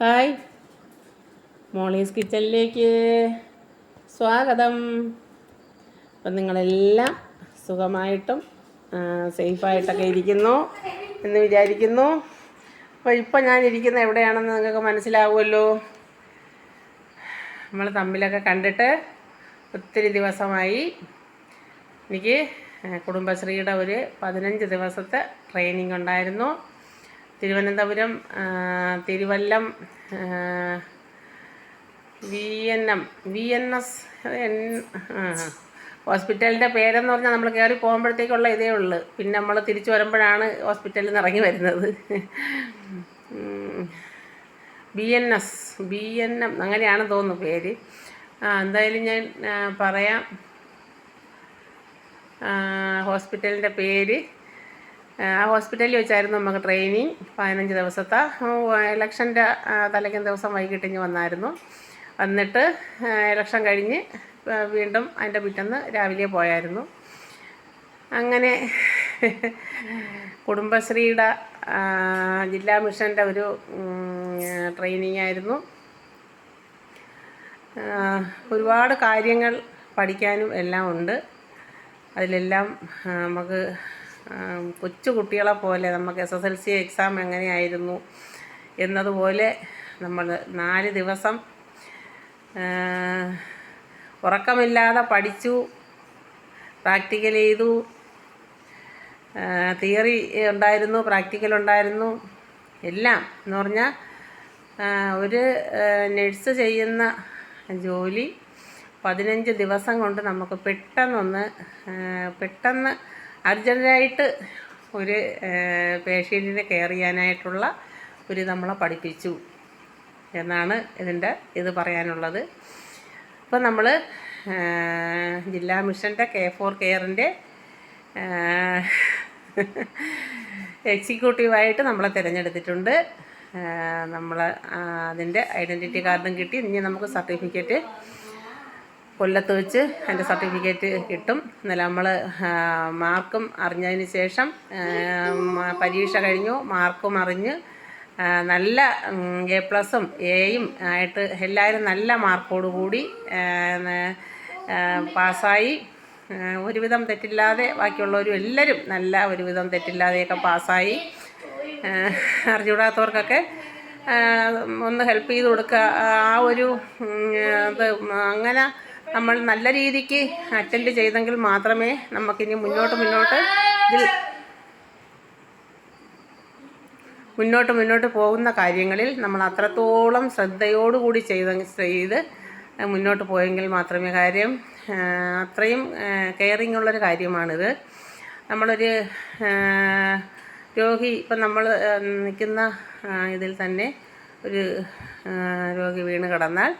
Hi. Molly's കിച്ചണിലേക്ക് സ്വാഗതം. അപ്പം നിങ്ങളെല്ലാം സുഖമായിട്ടും സേഫായിട്ടൊക്കെ ഇരിക്കുന്നു എന്ന് വിചാരിക്കുന്നു. അപ്പോൾ ഇപ്പം ഇരിക്കുന്ന എവിടെയാണെന്ന് നിങ്ങൾക്ക് മനസ്സിലാവുമല്ലോ. നമ്മൾ തമ്മിലൊക്കെ കണ്ടിട്ട് ഒത്തിരി ദിവസമായി. എനിക്ക് കുടുംബശ്രീയുടെ ഒരു പതിനഞ്ച് ദിവസത്തെ ട്രെയിനിങ് ഉണ്ടായിരുന്നു. Thiruvananthapuram Thiruvallam V N M V N S N ഹോസ്പിറ്റലിന്റെ പേരെന്ന് പറഞ്ഞാൽ നമ്മൾ കയറി പോകുമ്പോഴത്തേക്കുള്ള ഇതേ ഉള്ളു. പിന്നെ നമ്മൾ തിരിച്ചു വരുമ്പോഴാണ് ഹോസ്പിറ്റലിൽ നിന്ന് ഇറങ്ങി വരുന്നത്. B N S B N M അങ്ങനെയാണ് തോന്നുന്നു പേര്. എന്തായാലും ഞാൻ പറയാം. ഹോസ്പിറ്റലിന്റെ പേര്. ആ ഹോസ്പിറ്റലിൽ വെച്ചായിരുന്നു നമുക്ക് ട്രെയിനിങ് പതിനഞ്ച് ദിവസത്തെ. ഇലക്ഷന്റെ തലേക്കും ദിവസം വൈകിട്ട് ഇങ്ങ് വന്നായിരുന്നു. വന്നിട്ട് ഇലക്ഷൻ കഴിഞ്ഞ് വീണ്ടും അതിന്റെ പിറ്റേന്ന് രാവിലെ പോയായിരുന്നു. അങ്ങനെ കുടുംബശ്രീയുടെ ജില്ലാ മിഷന്റെ ഒരു ട്രെയിനിങ് ആയിരുന്നു. ഒരുപാട് കാര്യങ്ങൾ പഠിക്കാനും എല്ലാം ഉണ്ട്. അതിലെല്ലാം നമുക്ക് കൊച്ചു കുട്ടികളെ പോലെ നമുക്ക് S S L C exam എങ്ങനെയായിരുന്നു എന്നതുപോലെ നമ്മൾ നാല് ദിവസം ഉറക്കമില്ലാതെ പഠിച്ചു പ്രാക്ടിക്കൽ ചെയ്തു തിയറി ഉണ്ടായിരുന്നു പ്രാക്ടിക്കൽ ഉണ്ടായിരുന്നു എല്ലാം എന്ന് പറഞ്ഞാൽ ഒരു നഴ്സ് ചെയ്യുന്ന ജോലി പതിനഞ്ച് ദിവസം കൊണ്ട് നമുക്ക് പെട്ടെന്നൊന്ന് പെട്ടെന്ന് അർജന്റായിട്ട് ഒരു പേഷ്യന്റിനെ കെയർ ചെയ്യാനായിട്ടുള്ള ഒരു നമ്മളെ പഠിപ്പിച്ചു എന്നാണ് ഇതിന്റെ ഇത് പറയാനുള്ളത്. അപ്പോൾ നമ്മൾ ജില്ലാ മിഷന്റെ കെ ഫോർ കെയറിന്റെ എക്സിക്യൂട്ടീവായിട്ട് നമ്മളെ തിരഞ്ഞെടുത്തിട്ടുണ്ട്. നമ്മൾ അതിന്റെ ഐഡന്റിറ്റി കാർഡും കിട്ടി. ഇനി നമുക്ക് സർട്ടിഫിക്കറ്റ് കൊല്ലത്ത് വെച്ച് അതിന്റെ സർട്ടിഫിക്കറ്റ് കിട്ടും. എന്നാലും നമ്മൾ മാർക്കും അറിഞ്ഞതിന് ശേഷം പരീക്ഷ കഴിഞ്ഞു. മാർക്കും അറിഞ്ഞ് നല്ല എ പ്ലസും എയും ആയിട്ട് എല്ലാവരും നല്ല മാർക്കോട് കൂടി പാസ്സായി. ഒരുവിധം തെറ്റില്ലാതെ ബാക്കിയുള്ളവരും എല്ലാവരും നല്ല ഒരുവിധം തെറ്റില്ലാതെയൊക്കെ പാസ്സായി. അറിഞ്ഞുകൂടാത്തവർക്കൊക്കെ ഒന്ന് ഹെൽപ്പ് ചെയ്ത് കൊടുക്കുക. ആ ഒരു ഇത് അങ്ങനെ നമ്മൾ നല്ല രീതിക്ക് അറ്റൻഡ് ചെയ്തെങ്കിൽ മാത്രമേ നമുക്കിനി മുന്നോട്ട് മുന്നോട്ട് ഇതിൽ മുന്നോട്ട് മുന്നോട്ട് പോകുന്ന കാര്യങ്ങളിൽ നമ്മൾ അത്രത്തോളം ശ്രദ്ധയോടുകൂടി ചെയ്ത ചെയ്ത് മുന്നോട്ട് പോയെങ്കിൽ മാത്രമേ കാര്യം അത്രയും കെയറിങ് ഉള്ളൊരു കാര്യമാണിത്. നമ്മളൊരു രോഗി ഇപ്പം നമ്മൾ നിൽക്കുന്ന ഇതിൽ തന്നെ ഒരു രോഗി വീണ് കിടന്നാൽ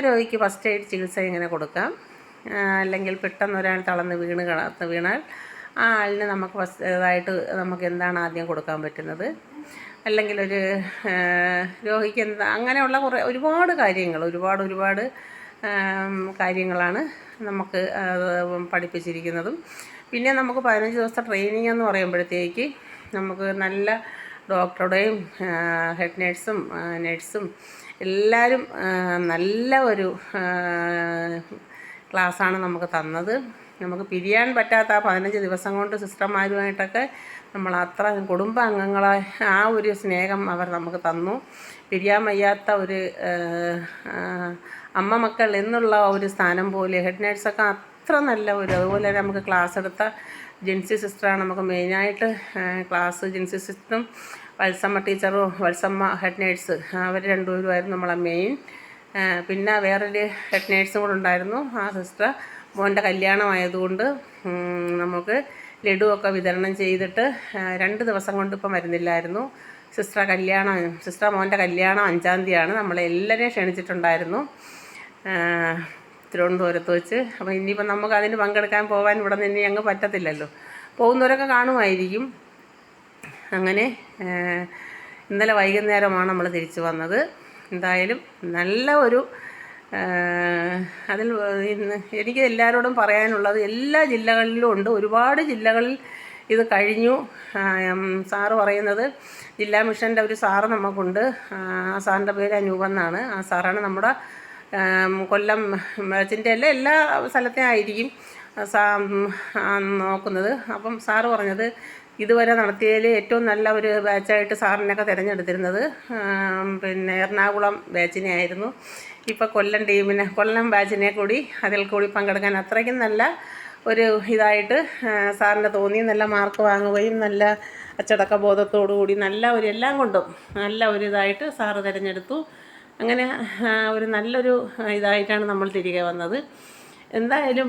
രോഗിക്ക് ഫസ്റ്റ് എയ്ഡ് ചികിത്സ ഇങ്ങനെ കൊടുക്കാം. അല്ലെങ്കിൽ പെട്ടെന്ന് ഒരാൾ തളർന്ന് വീണ് കിടന്ന് വീണാൽ ആ ആളിന് നമുക്ക് ഫസ്റ്റ് ഇതായിട്ട് നമുക്ക് എന്താണ് ആദ്യം കൊടുക്കാൻ പറ്റുന്നത്? അല്ലെങ്കിൽ ഒരു രോഗിക്ക് എന്താ അങ്ങനെയുള്ള കുറേ ഒരുപാട് കാര്യങ്ങൾ ഒരുപാട് ഒരുപാട് കാര്യങ്ങളാണ് നമുക്ക് പഠിപ്പിച്ചിരിക്കുന്നതും. പിന്നെ നമുക്ക് പതിനഞ്ച് ദിവസത്തെ ട്രെയിനിങ് എന്ന് പറയുമ്പോഴത്തേക്ക് നമുക്ക് നല്ല ഡോക്ടറുടെയും ഹെഡ് നേഴ്സും നഴ്സും എല്ലാവരും നല്ല ഒരു ക്ലാസ്സാണ് നമുക്ക് തന്നത്. നമുക്ക് പിരിയാൻ പറ്റാത്ത ആ പതിനഞ്ച് ദിവസം കൊണ്ട് സിസ്റ്റർമാരുമായിട്ടൊക്കെ നമ്മൾ അത്ര കുടുംബാംഗങ്ങളെ ആ ഒരു സ്നേഹം അവർ നമുക്ക് തന്നു. പിരിയാൻ വയ്യാത്ത ഒരു അമ്മ മക്കൾ എന്നുള്ള ഒരു സ്ഥാനം പോലെ ഹെഡ് നേഴ്സൊക്കെ അത്ര നല്ല ഒരു അതുപോലെ തന്നെ നമുക്ക് ക്ലാസ് എടുത്ത ജിൻസി സിസ്റ്ററാണ് നമുക്ക് മെയിനായിട്ട് ക്ലാസ് ജിൻസി സിസ്റ്ററും വത്സമ്മ ടീച്ചറും വത്സമ്മ ഹെഡ് നേഴ്സ് അവർ രണ്ടുപേരുമായിരുന്നു നമ്മളെ മെയിൻ പിന്നെ വേറൊരു ഹെഡ് നേഴ്സും കൂടെ ഉണ്ടായിരുന്നു ആ സിസ്റ്റർ മോന്റെ കല്യാണമായതുകൊണ്ട് നമുക്ക് ലഡുവൊക്കെ വിതരണം ചെയ്തിട്ട് രണ്ട് ദിവസം കൊണ്ട് ഇപ്പം വരുന്നില്ലായിരുന്നു. സിസ്റ്റർ കല്യാണം സിസ്റ്റർ മോന്റെ കല്യാണം അഞ്ചാം തീയതിയാണ്. നമ്മളെല്ലാവരെയും ക്ഷണിച്ചിട്ടുണ്ടായിരുന്നു. തിരുവനന്തപുരത്ത് വെച്ച്. അപ്പോൾ ഇനിയിപ്പോൾ നമുക്ക് അതിന് പങ്കെടുക്കാൻ പോകാൻ ഇവിടെ നിന്ന് അങ്ങ് പറ്റത്തില്ലല്ലോ. പോകുന്നവരൊക്കെ കാണുമായിരിക്കും. അങ്ങനെ ഇന്നലെ വൈകുന്നേരമാണ് നമ്മൾ തിരിച്ചു വന്നത്. എന്തായാലും നല്ല ഒരു അതിൽ ഇന്ന് എനിക്ക് എല്ലാവരോടും പറയാനുള്ളത് എല്ലാ ജില്ലകളിലും ഉണ്ട്. ഒരുപാട് ജില്ലകളിൽ ഇത് കഴിഞ്ഞു. സാറ് പറയുന്നത് ജില്ലാ മിഷന്റെ ഒരു സാറ് നമുക്കുണ്ട്. ആ ആ സാറിന്റെ പേര് അനൂപ് എന്നാണ്. ആ സാറാണ് നമ്മുടെ കൊല്ലം ചിന്റെ അല്ല എല്ലാ സ്ഥലത്തെ ആയിരിക്കും സാ നോക്കുന്നത്. അപ്പം സാറ് പറഞ്ഞത് ഇതുവരെ നടത്തിയതിൽ ഏറ്റവും നല്ല ഒരു ബാച്ചായിട്ട് സാറിനൊക്കെ തിരഞ്ഞെടുത്തിരുന്നത് പിന്നെ എറണാകുളം ബാച്ചിനെ ആയിരുന്നു. ഇപ്പോൾ കൊല്ലം ടീമിനെ കൊല്ലം ബാച്ചിനെ കൂടി അതിൽ കൂടി പങ്കെടുക്കാൻ അത്രയ്ക്കും നല്ല ഒരു ഇതായിട്ട് സാറിന് തോന്നി. നല്ല മാർക്ക് വാങ്ങുകയും നല്ല അച്ചടക്ക ബോധത്തോടു കൂടി നല്ല ഒരു എല്ലാം കൊണ്ടും നല്ല ഒരു ഇതായിട്ട് സാറ് തിരഞ്ഞെടുത്തു. അങ്ങനെ ഒരു നല്ലൊരു ഇതായിട്ടാണ് നമ്മൾ തിരികെ വന്നത്. എന്തായാലും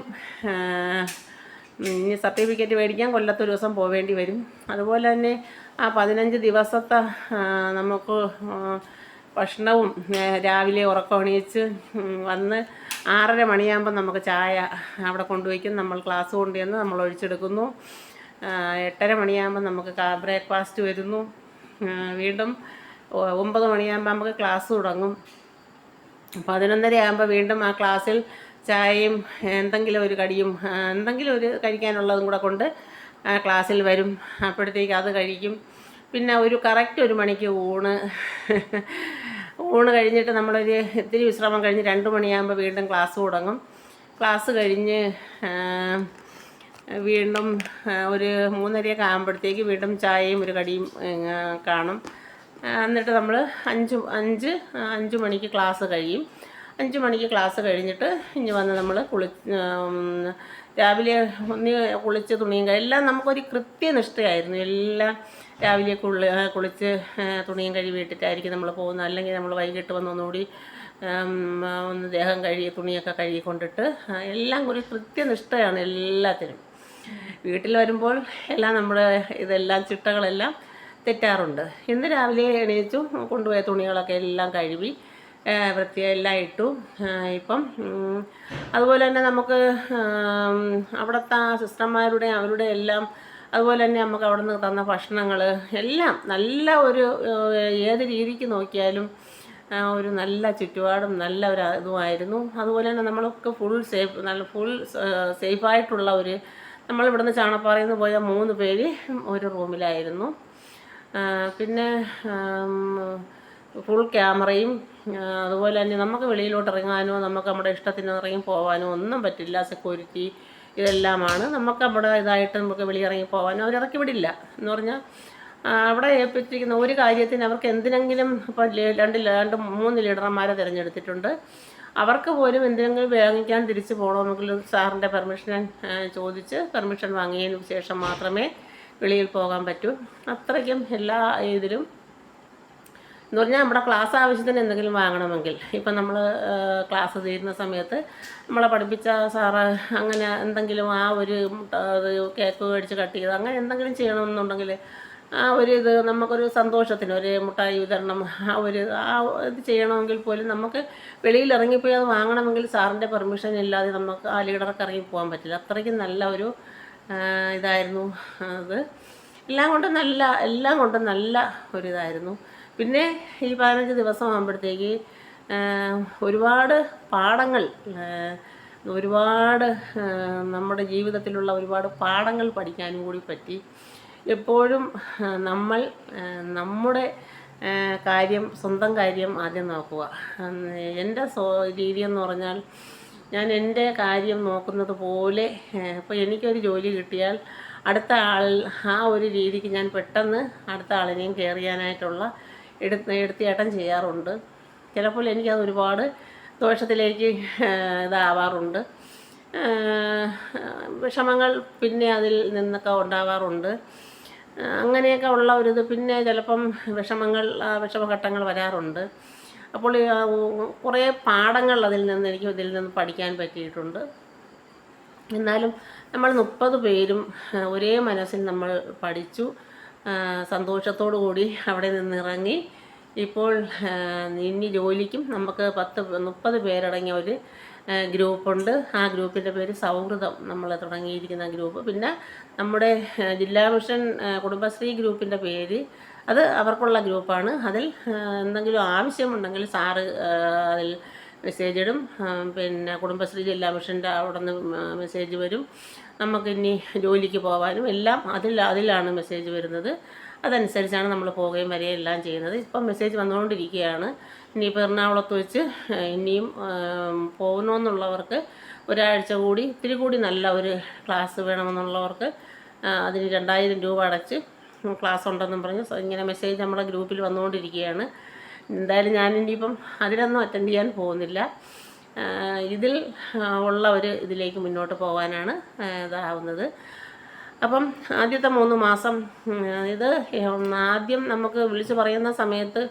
ഇനി സർട്ടിഫിക്കറ്റ് മേടിക്കാൻ കൊല്ലത്തൊരു ദിവസം പോവേണ്ടി വരും. അതുപോലെ തന്നെ ആ പതിനഞ്ച് ദിവസത്തെ നമുക്ക് ഭക്ഷണവും രാവിലെ ഉറക്കം എണീച്ച് വന്ന് ആറര മണിയാകുമ്പോൾ നമുക്ക് ചായ അവിടെ കൊണ്ടുവയ്ക്കും. നമ്മൾ ക്ലാസ് കൊണ്ടുവന്ന് നമ്മൾ ഒഴിച്ചെടുക്കുന്നു. എട്ടര മണിയാകുമ്പോൾ നമുക്ക് ബ്രേക്ക്ഫാസ്റ്റ് വരുന്നു. വീണ്ടും ഒമ്പത് മണിയാകുമ്പോൾ നമുക്ക് ക്ലാസ് തുടങ്ങും. പതിനൊന്നര ആകുമ്പോൾ വീണ്ടും ആ ക്ലാസ്സിൽ ചായയും എന്തെങ്കിലും ഒരു കടിയും എന്തെങ്കിലും ഒരു കഴിക്കാനുള്ളതും കൂടെ കൊണ്ട് ക്ലാസ്സിൽ വരും. അപ്പോഴത്തേക്ക് അത് കഴിക്കും. പിന്നെ ഒരു കറക്റ്റ് ഒരു മണിക്ക് ഊണ്. ഊണ് കഴിഞ്ഞിട്ട് നമ്മളൊരു ഇത്തിരി വിശ്രമം കഴിഞ്ഞ് രണ്ട് മണിയാകുമ്പോൾ വീണ്ടും ക്ലാസ് തുടങ്ങും. ക്ലാസ് കഴിഞ്ഞ് വീണ്ടും ഒരു മൂന്നരയൊക്കെ ആകുമ്പോഴത്തേക്ക് വീണ്ടും ചായയും ഒരു കടിയും കാണും. എന്നിട്ട് നമ്മൾ അഞ്ച് അഞ്ച് അഞ്ച് മണിക്ക് ക്ലാസ് കഴിയും. അഞ്ച് മണിക്ക് ക്ലാസ് കഴിഞ്ഞിട്ട് ഇനി വന്ന് നമ്മൾ കുളി രാവിലെ ഒന്ന് കുളിച്ച് തുണിയും എല്ലാം നമുക്കൊരു കൃത്യനിഷ്ഠയായിരുന്നു. എല്ലാം രാവിലെ കുളി കുളിച്ച് തുണിയും കഴുകിയിട്ടിട്ടായിരിക്കും നമ്മൾ പോകുന്നത്. അല്ലെങ്കിൽ നമ്മൾ വൈകിട്ട് വന്ന് ഒന്നുകൂടി ഒന്ന് ദേഹം കഴുകി തുണിയൊക്കെ കഴുകി കൊണ്ടിട്ട് എല്ലാം ഒരു കൃത്യനിഷ്ഠയാണ് എല്ലാത്തിനും. വീട്ടിൽ വരുമ്പോൾ എല്ലാം നമ്മുടെ ഇതെല്ലാം ചിട്ടകളെല്ലാം തെറ്റാറുണ്ട്. ഇന്ന് രാവിലെ എണീച്ചു കൊണ്ടുപോയ തുണികളൊക്കെ എല്ലാം കഴുകി എല്ലാം ഇട്ടു. ഇപ്പം അതുപോലെ തന്നെ നമുക്ക് അവിടുത്തെ സിസ്റ്റർമാരുടെ അവരുടെ എല്ലാം അതുപോലെ തന്നെ നമുക്ക് അവിടെ നിന്ന് തന്ന ഭക്ഷണങ്ങൾ എല്ലാം നല്ല ഒരു ഏത് രീതിക്ക് നോക്കിയാലും ഒരു നല്ല ചുറ്റുപാടും നല്ല ഒരു ഇതുമായിരുന്നു അതുപോലെ തന്നെ നമ്മളൊക്കെ ഫുൾ സേഫ് നല്ല ഫുൾ സേഫായിട്ടുള്ള ഒരു നമ്മളിവിടുന്ന് ചാണപ്പാറയിൽ നിന്ന് പോയ മൂന്ന് പേര് ഒരു റൂമിലായിരുന്നു പിന്നെ ഫുൾ ക്യാമറയും അതുപോലെ തന്നെ നമുക്ക് വെളിയിലോട്ട് ഇറങ്ങാനോ നമുക്ക് നമ്മുടെ ഇഷ്ടത്തിന് ഇറങ്ങി പോകാനോ ഒന്നും പറ്റില്ല. സെക്യൂരിറ്റി ഇതെല്ലാമാണ്. നമുക്ക് നമ്മുടെ ഇതായിട്ട് നമുക്ക് വെളിയിറങ്ങി പോകാനോ അവരിറക്കി വിടില്ല. എന്ന് പറഞ്ഞാൽ അവിടെ ഏൽപ്പിച്ചിരിക്കുന്ന ഒരു കാര്യത്തിന് അവർക്ക് എന്തിനെങ്കിലും ഇപ്പം രണ്ട് രണ്ട് മൂന്ന് ലീഡർമാരെ തിരഞ്ഞെടുത്തിട്ടുണ്ട്. അവർക്ക് പോലും എന്തിനെങ്കിലും വാങ്ങിക്കാൻ തിരിച്ചു പോകണമെങ്കിൽ സാറിന്റെ പെർമിഷൻ ചോദിച്ച് പെർമിഷൻ വാങ്ങിയതിന് ശേഷം മാത്രമേ വെളിയിൽ പോകാൻ പറ്റൂ. അത്രയ്ക്കും എല്ലാ ഇതിലും എന്ന് പറഞ്ഞാൽ നമ്മുടെ ക്ലാസ് ആവശ്യത്തിന് എന്തെങ്കിലും വാങ്ങണമെങ്കിൽ. ഇപ്പം നമ്മൾ ക്ലാസ് തീരുന്ന സമയത്ത് നമ്മളെ പഠിപ്പിച്ച സാറ് അങ്ങനെ എന്തെങ്കിലും ആ ഒരു കേക്ക് മേടിച്ച് കട്ട് ചെയ്ത് അങ്ങനെ എന്തെങ്കിലും ചെയ്യണമെന്നുണ്ടെങ്കിൽ ആ ഒരു ഇത് നമുക്കൊരു സന്തോഷത്തിന് ഒരു മുട്ടായി വിതരണം ആ ഒരു ആ ഇത് ചെയ്യണമെങ്കിൽ പോലും നമുക്ക് വെളിയിൽ ഇറങ്ങിപ്പോയി അത് വാങ്ങണമെങ്കിൽ സാറിന്റെ പെർമിഷൻ ഇല്ലാതെ നമുക്ക് ആ ലീഡർക്ക് ഇറങ്ങി പോകാൻ പറ്റില്ല. അത്രയ്ക്കും നല്ല ഒരു ഇതായിരുന്നു അത്. എല്ലാം കൊണ്ടും നല്ല എല്ലാം കൊണ്ടും നല്ല ഒരു ഒരിതായിരുന്നു പിന്നെ ഈ പതിനഞ്ച് ദിവസം ആകുമ്പോഴത്തേക്ക് ഒരുപാട് പാഠങ്ങൾ ഒരുപാട് നമ്മുടെ ജീവിതത്തിലുള്ള ഒരുപാട് പാഠങ്ങൾ പഠിക്കാനും കൂടി പറ്റി. എപ്പോഴും നമ്മൾ നമ്മുടെ കാര്യം സ്വന്തം കാര്യം ആദ്യം നോക്കുക. എന്റെ സ്വ എന്ന് പറഞ്ഞാൽ ഞാൻ എന്റെ കാര്യം നോക്കുന്നത് പോലെ ഇപ്പോൾ എനിക്കൊരു ജോലി കിട്ടിയാൽ അടുത്ത ആൾ ആ ഒരു രീതിക്ക് ഞാൻ പെട്ടെന്ന് അടുത്ത ആളിനെയും കെയർ എടുത്ത് എടുത്തിയേട്ടം ചെയ്യാറുണ്ട്. ചിലപ്പോൾ എനിക്കത് ഒരുപാട് ദോഷത്തിലേക്ക് ഇതാവാറുണ്ട്. വിഷമങ്ങൾ പിന്നെ അതിൽ നിന്നൊക്കെ ഉണ്ടാവാറുണ്ട്. അങ്ങനെയൊക്കെ ഉള്ള ഒരിത് പിന്നെ ചിലപ്പം വിഷമങ്ങൾ വിഷമഘട്ടങ്ങൾ വരാറുണ്ട്. അപ്പോൾ കുറേ പാഠങ്ങൾ അതിൽ നിന്ന് എനിക്ക് ഇതിൽ നിന്ന് പഠിക്കാൻ പറ്റിയിട്ടുണ്ട്. എന്നാലും നമ്മൾ മുപ്പത് പേരും ഒരേ മനസ്സിൽ നമ്മൾ പഠിച്ചു. സന്തോഷത്തോടു കൂടി അവിടെ നിന്നിറങ്ങി. ഇപ്പോൾ ഇനി ജോലിക്കും നമുക്ക് പത്ത് മുപ്പത് പേരടങ്ങിയ ഒരു ഗ്രൂപ്പുണ്ട്. ആ ഗ്രൂപ്പിന്റെ പേര് സൗഹൃദം നമ്മൾ തുടങ്ങിയിരിക്കുന്ന ഗ്രൂപ്പ്. പിന്നെ നമ്മുടെ ജില്ലാ മിഷൻ കുടുംബശ്രീ ഗ്രൂപ്പിന്റെ പേര് അത് അവർക്കുള്ള ഗ്രൂപ്പാണ്. അതിൽ എന്തെങ്കിലും ആവശ്യമുണ്ടെങ്കിൽ സാറ് അതിൽ മെസ്സേജ് ഇടും. പിന്നെ കുടുംബശ്രീ ജില്ലാ മിഷന്റെ അവിടെ നിന്ന് മെസ്സേജ് വരും. നമുക്ക് ഇനി ജോലിക്ക് പോകാനും എല്ലാം അതിൽ അതിലാണ് മെസ്സേജ് വരുന്നത്. അതനുസരിച്ചാണ് നമ്മൾ പോകുകയും വരികയും എല്ലാം ചെയ്യുന്നത്. ഇപ്പം മെസ്സേജ് വന്നുകൊണ്ടിരിക്കുകയാണ്. ഇനിയിപ്പോൾ എറണാകുളത്ത് വെച്ച് ഇനിയും പോകണമെന്നുള്ളവർക്ക് ഒരാഴ്ച കൂടി ഇത്തിരി കൂടി നല്ല ഒരു ക്ലാസ് വേണമെന്നുള്ളവർക്ക് അതിന് രണ്ടായിരം രൂപ അടച്ച് ക്ലാസ് ഉണ്ടെന്നും പറഞ്ഞ് ഇങ്ങനെ മെസ്സേജ് നമ്മുടെ ഗ്രൂപ്പിൽ വന്നുകൊണ്ടിരിക്കുകയാണ്. എന്തായാലും ഞാൻ അതിലൊന്നും അറ്റൻഡ് ചെയ്യാൻ പോകുന്നില്ല. ഇതിൽ ഉള്ള ഒരു ഇതിലേക്ക് മുന്നോട്ട് പോകാനാണ് ഇതാവുന്നത്. അപ്പം ആദ്യത്തെ മൂന്ന് മാസം ഇത് ആദ്യം നമുക്ക് വിളിച്ചു പറയുന്ന സമയത്ത്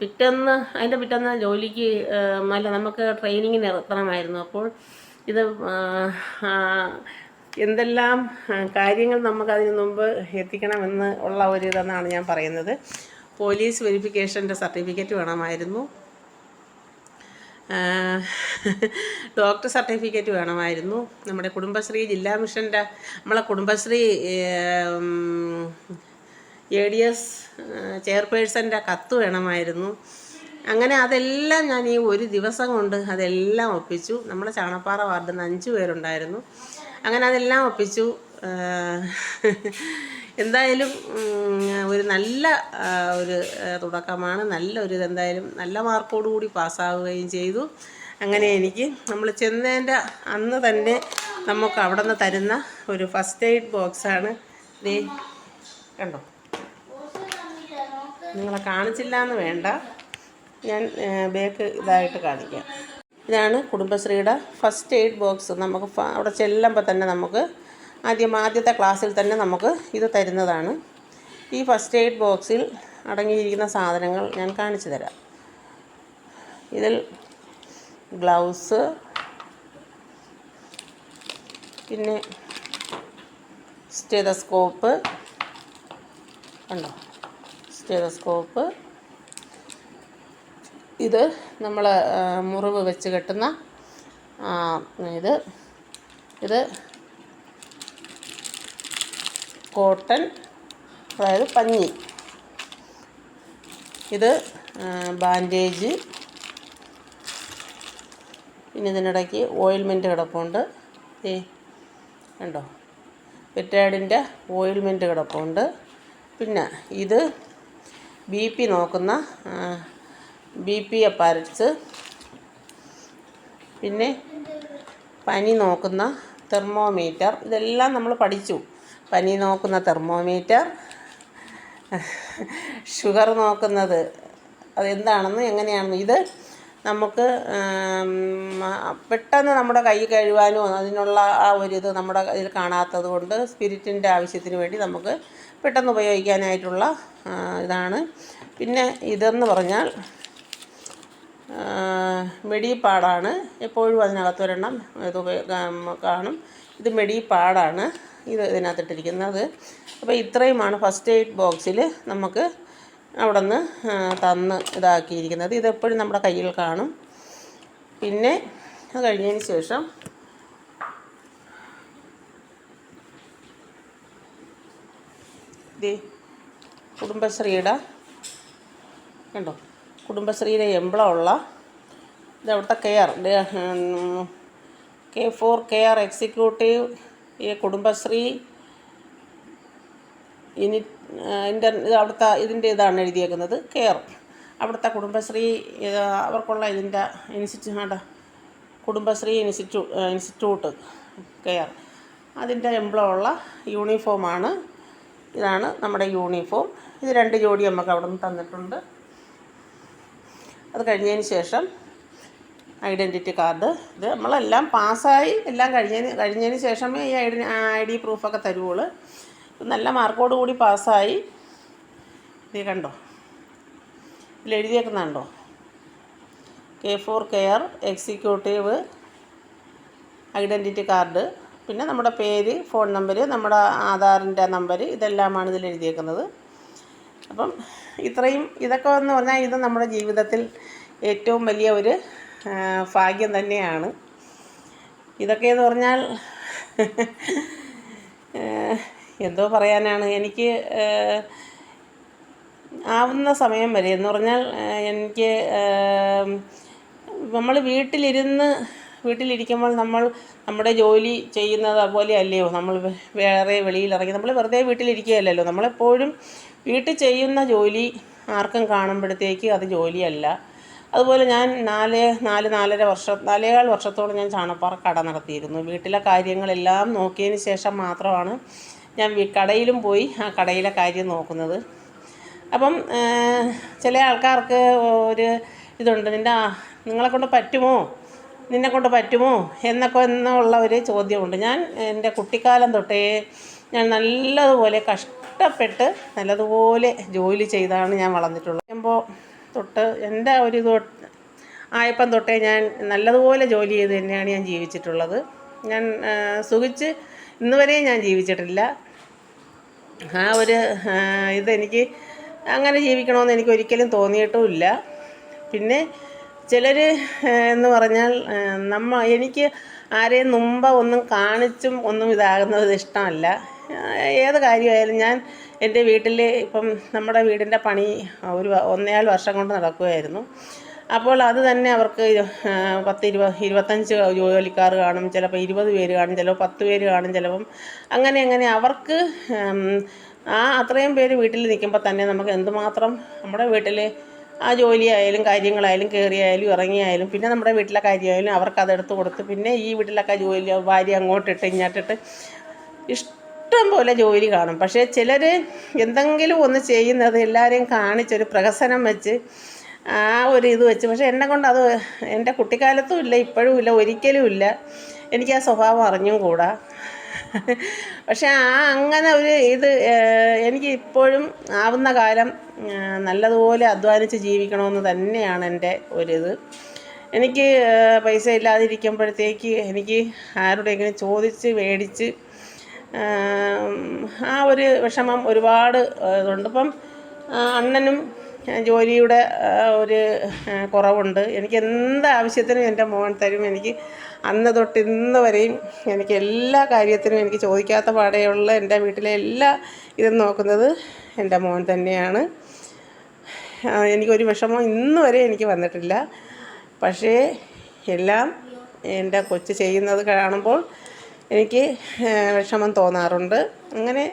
പിറ്റേന്ന് അതിന്റെ പിറ്റേന്ന് ജോലിക്ക് അല്ല നമുക്ക് ട്രെയിനിങ്ങിന് എത്തണമായിരുന്നു. അപ്പോൾ ഇത് എന്തെല്ലാം കാര്യങ്ങൾ നമുക്ക് അതിന് മുമ്പ് എത്തിക്കണമെന്ന് ഉള്ള ഒരു ഇതെന്നാണ് ഞാൻ പറയുന്നത്. പോലീസ് വെരിഫിക്കേഷന്റെ സർട്ടിഫിക്കറ്റ് വേണമായിരുന്നു. ഡോക്ടർ സർട്ടിഫിക്കറ്റ് വേണമായിരുന്നു. നമ്മുടെ കുടുംബശ്രീ ജില്ലാ മിഷന്റെ നമ്മളെ കുടുംബശ്രീ എ ഡി എസ് ചെയർപേഴ്സന്റെ കത്ത് വേണമായിരുന്നു. അങ്ങനെ അതെല്ലാം ഞാൻ ഈ ഒരു ദിവസം കൊണ്ട് അതെല്ലാം ഒപ്പിച്ചു. നമ്മളെ ചാണപ്പാറ വാർഡിൽ നിന്ന് അഞ്ച് പേരുണ്ടായിരുന്നു. അങ്ങനെ അതെല്ലാം ഒപ്പിച്ചു. എന്തായാലും ഒരു നല്ല ഒരു തുടക്കമാണ്. നല്ലൊരു എന്തായാലും നല്ല മാർക്കോടുകൂടി പാസ്സാവുകയും ചെയ്തു. അങ്ങനെ എനിക്ക് നമ്മൾ ചെന്നതിന്റെ അന്ന് തന്നെ നമുക്ക് അവിടെ നിന്ന് തരുന്ന ഒരു ഫസ്റ്റ് എയ്ഡ് ബോക്സാണ് ദേ കണ്ടോ? നിങ്ങളെ കാണിച്ചില്ല എന്ന് വേണ്ട. ഞാൻ ബേക്ക് ഇതായിട്ട് കാണിക്കാം. ഇതാണ് കുടുംബശ്രീയുടെ ഫസ്റ്റ് എയ്ഡ് ബോക്സ്. നമുക്ക് അവിടെ ചെല്ലുമ്പോൾ തന്നെ നമുക്ക് ആദ്യം ആദ്യത്തെ ക്ലാസ്സിൽ തന്നെ നമുക്ക് ഇത് തരുന്നതാണ്. ഈ ഫസ്റ്റ് എയ്ഡ് ബോക്സിൽ അടങ്ങിയിരിക്കുന്ന സാധനങ്ങൾ ഞാൻ കാണിച്ചു തരാം. ഇതിൽ ഗ്ലൗസ് പിന്നെ സ്റ്റെതസ്കോപ്പ് ഉണ്ടോ സ്റ്റെതസ്കോപ്പ്. ഇത് നമ്മൾ മുറിവ് വെച്ച് കെട്ടുന്ന ഇത് ഇത് കോട്ടൺ അതായത് പഞ്ഞി. ഇത് ബാൻഡേജ്. പിന്നെ ഇതിനിടയ്ക്ക് ഓയിൽമെന്റ് കിടപ്പുണ്ട്. ഏ കണ്ടോ? പെറ്റാഡിന്റെ ഓയിൽമെന്റ് കിടപ്പുണ്ട്. പിന്നെ ഇത് ബി പി നോക്കുന്ന ബി പി അപ്പാരറ്റ്സ്. പിന്നെ പനി നോക്കുന്ന തെർമോമീറ്റർ. ഇതെല്ലാം നമ്മൾ പഠിച്ചു. പനി നോക്കുന്ന തെർമോമീറ്റർ ഷുഗർ നോക്കുന്നത് അതെന്താണെന്ന് എങ്ങനെയാണെന്ന് ഇത് നമുക്ക് പെട്ടെന്ന് നമ്മുടെ കൈ കഴുകാനോ അതിനുള്ള ആ ഒരു ഇത് നമ്മുടെ ഇതിൽ കാണാത്തത് കൊണ്ട് സ്പിരിറ്റിന്റെ ആവശ്യത്തിന് വേണ്ടി നമുക്ക് പെട്ടെന്ന് ഉപയോഗിക്കാനായിട്ടുള്ള ഇതാണ്. പിന്നെ ഇതെന്ന് പറഞ്ഞാൽ മെടിപ്പാടാണ്. എപ്പോഴും അതിനകത്ത് ഒരെണ്ണം ഇത് കാണും. ഇത് മെഡിപ്പാടാണ് ഇത് ഇതിനകത്തിട്ടിരിക്കുന്നത്. അപ്പോൾ ഇത്രയുമാണ് ഫസ്റ്റ് എയ്ഡ് ബോക്സിൽ നമുക്ക് അവിടെ നിന്ന് തന്ന് ഇതാക്കിയിരിക്കുന്നത്. ഇതെപ്പോഴും നമ്മുടെ കയ്യിൽ കാണും. പിന്നെ അത് കഴിഞ്ഞതിന് ശേഷം ഇത് കുടുംബശ്രീയുടെ കണ്ടോ? കുടുംബശ്രീയിലെ എംബ്ലം ഉള്ള ഇത് അവിടുത്തെ care K for care executive ഈ കുടുംബശ്രീ ഇനി ഇന്റർ ഇത് അവിടുത്തെ ഇതിന്റെ ഇതാണ് എഴുതിയേക്കുന്നത് കെയർ. അവിടുത്തെ കുടുംബശ്രീ അവർക്കുള്ള ഇതിന്റെ institute Kudumbashree institute institute care. അതിന്റെ എംബ്ലമുള്ള യൂണിഫോമാണ് ഇതാണ് നമ്മുടെ യൂണിഫോം. ഇത് രണ്ട് ജോഡി നമുക്ക് അവിടെ നിന്ന് തന്നിട്ടുണ്ട്. അത് കഴിഞ്ഞതിന് ശേഷം ഐഡന്റിറ്റി കാർഡ്. ഇത് നമ്മളെല്ലാം പാസ്സായി എല്ലാം കഴിഞ്ഞതിന് കഴിഞ്ഞതിന് ശേഷമേ ഈ ഐഡൻ ഐ ഡി പ്രൂഫൊക്കെ തരുവുള്ളൂ. നല്ല മാർക്കോട് കൂടി പാസ്സായി. ഇത് കണ്ടോ? ഇതിൽ എഴുതിയേക്കുന്നുണ്ടോ K for care executive identity card. പിന്നെ നമ്മുടെ പേര് ഫോൺ നമ്പർ നമ്മുടെ ആധാറിന്റെ നമ്പർ ഇതെല്ലാമാണ് ഇതിൽ എഴുതിയേക്കുന്നത്. അപ്പം ഇത്രയും ഇതൊക്കെ എന്ന് പറഞ്ഞാൽ ഇത് നമ്മുടെ ജീവിതത്തിൽ ഏറ്റവും വലിയ ഒരു ഭാഗ്യം തന്നെയാണ്. ഇതൊക്കെ എന്ന് പറഞ്ഞാൽ എന്തോ പറയാനാണ്. എനിക്ക് ആവുന്ന സമയം വരെ എന്ന് പറഞ്ഞാൽ എനിക്ക് നമ്മൾ വീട്ടിലിരുന്ന് വീട്ടിലിരിക്കുമ്പോൾ നമ്മൾ നമ്മുടെ ജോലി ചെയ്യുന്നത് അതുപോലെ അല്ലയോ? നമ്മൾ വേറെ വെളിയിലിറങ്ങി നമ്മൾ വെറുതെ വീട്ടിലിരിക്കുകയല്ലല്ലോ. നമ്മളെപ്പോഴും വീട്ടിൽ ചെയ്യുന്ന ജോലി ആർക്കും കാണുമ്പോഴത്തേക്ക് അത് ജോലിയല്ല. അതുപോലെ ഞാൻ നാല് നാല് നാലര വർഷം നാലേകാൽ വർഷത്തോളം ഞാൻ ചാണപ്പാറ കട നടത്തിയിരുന്നു. വീട്ടിലെ കാര്യങ്ങളെല്ലാം നോക്കിയതിന് ശേഷം മാത്രമാണ് ഞാൻ കടയിലും പോയി ആ കടയിലെ കാര്യം നോക്കുന്നത്. അപ്പം ചില ആൾക്കാർക്ക് ഒരു ഇതുണ്ട്. നിന്റെ നിങ്ങളെ കൊണ്ട് പറ്റുമോ? നിന്നെ കൊണ്ട് പറ്റുമോ? എന്നൊക്കെ എന്നുള്ള ഒരു ചോദ്യമുണ്ട്. ഞാൻ എന്റെ കുട്ടിക്കാലം തൊട്ടേ ഞാൻ നല്ലതുപോലെ കഷ്ടപ്പെട്ട് നല്ലതുപോലെ ജോലി ചെയ്താണ് ഞാൻ വളർന്നിട്ടുള്ളത്. അപ്പോൾ തൊട്ട് എന്റെ ഒരു ഇത് ആയപ്പം തൊട്ടേ ഞാൻ നല്ലതുപോലെ ജോലി ചെയ്ത് തന്നെയാണ് ഞാൻ ജീവിച്ചിട്ടുള്ളത്. ഞാൻ സുഖിച്ച് ഇന്ന് വരെയും ഞാൻ ജീവിച്ചിട്ടില്ല. ആ ഒരു ഇതെനിക്ക് അങ്ങനെ ജീവിക്കണമെന്ന് എനിക്ക് ഒരിക്കലും തോന്നിയിട്ടുമില്ല പിന്നെ ചിലർ എന്ന് പറഞ്ഞാൽ നമ്മ എനിക്ക് ആരെയും മുമ്പ് ഒന്നും കാണിച്ചും ഒന്നും ഇതാകുന്നത് ഇഷ്ടമല്ല. ഏത് കാര്യമായാലും ഞാൻ എന്റെ വീട്ടിൽ ഇപ്പം നമ്മുടെ വീടിന്റെ പണി ഒരു ഒന്നേകാൽ വർഷം കൊണ്ട് നടക്കുകയായിരുന്നു. അപ്പോൾ അത് തന്നെ അവർക്ക് പത്ത് ഇരുപത് ഇരുപത്തഞ്ച് ജോലിക്കാർ കാണും ചിലപ്പോൾ ഇരുപത് പേര് കാണും ചിലപ്പോൾ പത്ത് പേര് കാണും ചിലപ്പം അങ്ങനെ അങ്ങനെ അവർക്ക് ആ അത്രയും പേര് വീട്ടിൽ നിൽക്കുമ്പോൾ തന്നെ നമുക്ക് എന്തുമാത്രം നമ്മുടെ വീട്ടിൽ ആ ജോലിയായാലും കാര്യങ്ങളായാലും കയറിയായാലും ഇറങ്ങിയായാലും പിന്നെ നമ്മുടെ വീട്ടിലെ കാര്യമായാലും അവർക്ക് അതെടുത്ത് കൊടുത്ത് പിന്നെ ഈ വീട്ടിലൊക്കെ ജോലി ഭാര്യ അങ്ങോട്ടിട്ട് ഇങ്ങോട്ടിട്ട് ഇഷ്ടം പോലെ ജോലി കാണും. പക്ഷേ ചിലർ എന്തെങ്കിലും ഒന്ന് ചെയ്യുന്നത് എല്ലാവരെയും കാണിച്ചൊരു പ്രഹസനം വെച്ച് ആ ഒരു ഇത് വെച്ച്. പക്ഷേ എന്നെ കൊണ്ട് അത് എന്റെ കുട്ടിക്കാലത്തും ഇല്ല ഇപ്പോഴും ഇല്ല ഒരിക്കലും ഇല്ല. എനിക്ക് ആ സ്വഭാവം അറിഞ്ഞും കൂടാ. പക്ഷേ ആ അങ്ങനെ ഒരു ഇത് എനിക്ക് ഇപ്പോഴും ആവുന്ന കാലം നല്ലതുപോലെ അധ്വാനിച്ച് ജീവിക്കണമെന്ന് തന്നെയാണ് എന്റെ ഒരിത്. എനിക്ക് പൈസ ഇല്ലാതിരിക്കുമ്പോഴത്തേക്ക് എനിക്ക് ആരോടെങ്കിലും ചോദിച്ച് മേടിച്ച് ആം, ഒരു വിഷമം ഒരുപാട് ഇതുണ്ട്. ഇപ്പം അണ്ണനും ജോലിയുടെ ഒരു കുറവുണ്ട്. എനിക്ക് എന്ത് ആവശ്യത്തിനും എന്റെ മോൻ തരും. എനിക്ക് അന്ന് തൊട്ട് ഇന്ന് വരെയും എനിക്ക് എല്ലാ കാര്യത്തിനും എനിക്ക് ചോദിക്കാത്ത പാടെയുള്ള എന്റെ വീട്ടിലെ എല്ലാ ഇതും നോക്കുന്നത് എന്റെ മോൻ തന്നെയാണ്. എനിക്കൊരു വിഷമം ഇന്ന് വരെ എനിക്ക് വന്നിട്ടില്ല. പക്ഷേ എല്ലാം എന്റെ കൊച്ച് ചെയ്യുന്നത് കാണുമ്പോൾ എനിക്ക് വിഷമം തോന്നാറുണ്ട്. അങ്ങനെ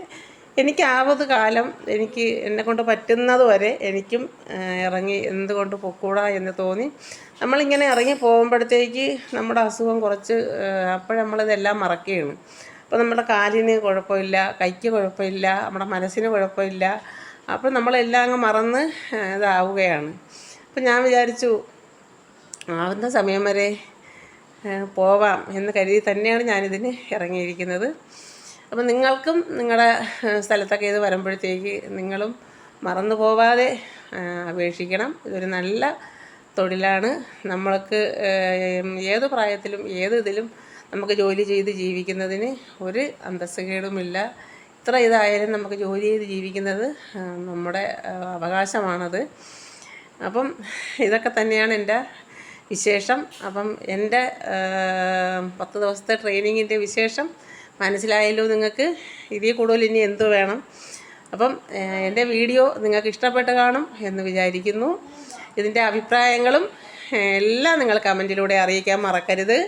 എനിക്കാവത് കാലം എനിക്ക് എന്നെക്കൊണ്ട് പറ്റുന്നത് വരെ എനിക്കും ഇറങ്ങി എന്തുകൊണ്ട് പൊക്കൂടാ എന്ന് തോന്നി. നമ്മളിങ്ങനെ ഇറങ്ങി പോകുമ്പോഴത്തേക്ക് നമ്മുടെ അസുഖം കുറച്ച് അപ്പോഴമ്മളിതെല്ലാം മറക്കുകയാണ്. അപ്പോൾ നമ്മുടെ കാലിന് കുഴപ്പമില്ല കൈക്ക് കുഴപ്പമില്ല നമ്മുടെ മനസ്സിന് കുഴപ്പമില്ല. അപ്പോൾ നമ്മളെല്ലാം അങ്ങ് മറന്ന് ഇതാവുകയാണ്. അപ്പോൾ ഞാൻ വിചാരിച്ചു ആവുന്ന സമയം വരെ പോവാം എന്ന് കരുതി തന്നെയാണ് ഞാനിതിന് ഇറങ്ങിയിരിക്കുന്നത്. അപ്പം നിങ്ങൾക്കും നിങ്ങളുടെ സ്ഥലത്തൊക്കെ ഇത് വരുമ്പോഴത്തേക്ക് നിങ്ങളും മറന്നു പോവാതെ അപേക്ഷിക്കണം. ഇതൊരു നല്ല തൊഴിലാണ്. നമ്മൾക്ക് ഏത് പ്രായത്തിലും ഏത് ഇതിലും നമുക്ക് ജോലി ചെയ്ത് ജീവിക്കുന്നതിന് ഒരു അന്തസ്സുകേടുമില്ല. ഇത്ര ഇതായാലും നമുക്ക് ജോലി ചെയ്ത് ജീവിക്കുന്നത് നമ്മുടെ അവകാശമാണത്. അപ്പം ഇതൊക്കെ തന്നെയാണ് എന്റെ വിശേഷം. അപ്പം എന്റെ പത്ത് ദിവസത്തെ ട്രെയിനിങ്ങിന്റെ വിശേഷം മനസ്സിലായല്ലോ നിങ്ങൾക്ക്. ഇതിൽ കൂടുതൽ ഇനി എന്തു വേണം. അപ്പം എന്റെ വീഡിയോ നിങ്ങൾക്ക് ഇഷ്ടപ്പെട്ട് കാണും എന്ന് വിചാരിക്കുന്നു. ഇതിന്റെ അഭിപ്രായങ്ങളും എല്ലാം നിങ്ങൾ കമന്റിലൂടെ അറിയിക്കാൻ മറക്കരുത്.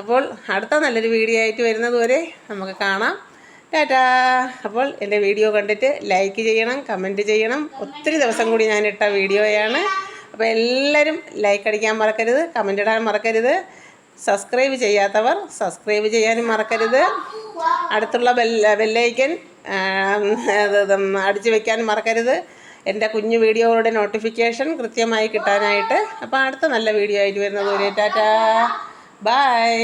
അപ്പോൾ അടുത്ത നല്ലൊരു വീഡിയോ ആയിട്ട് വരുന്നതുവരെ നമുക്ക് കാണാം. ടാറ്റാ! അപ്പോൾ എന്റെ വീഡിയോ കണ്ടിട്ട് ലൈക്ക് ചെയ്യണം കമന്റ് ചെയ്യണം. ഒത്തിരി ദിവസം കൂടി ഞാൻ ഇട്ട വീഡിയോയാണ്. അപ്പോൾ എല്ലാവരും ലൈക്ക് അടിക്കാൻ മറക്കരുത് കമന്റ് ഇടാൻ മറക്കരുത്. സബ്സ്ക്രൈബ് ചെയ്യാത്തവർ സബ്സ്ക്രൈബ് ചെയ്യാനും മറക്കരുത്. അടുത്തുള്ള ബെൽ ബെല്ലൈക്കൻ അടിച്ചു വയ്ക്കാനും മറക്കരുത്. എന്റെ കുഞ്ഞു വീഡിയോകളുടെ നോട്ടിഫിക്കേഷൻ കൃത്യമായി കിട്ടാനായിട്ട്. അപ്പോൾ അടുത്ത നല്ല വീഡിയോ ആയിട്ട് വരുന്നത് ഒരു ടാറ്റാ. ബൈ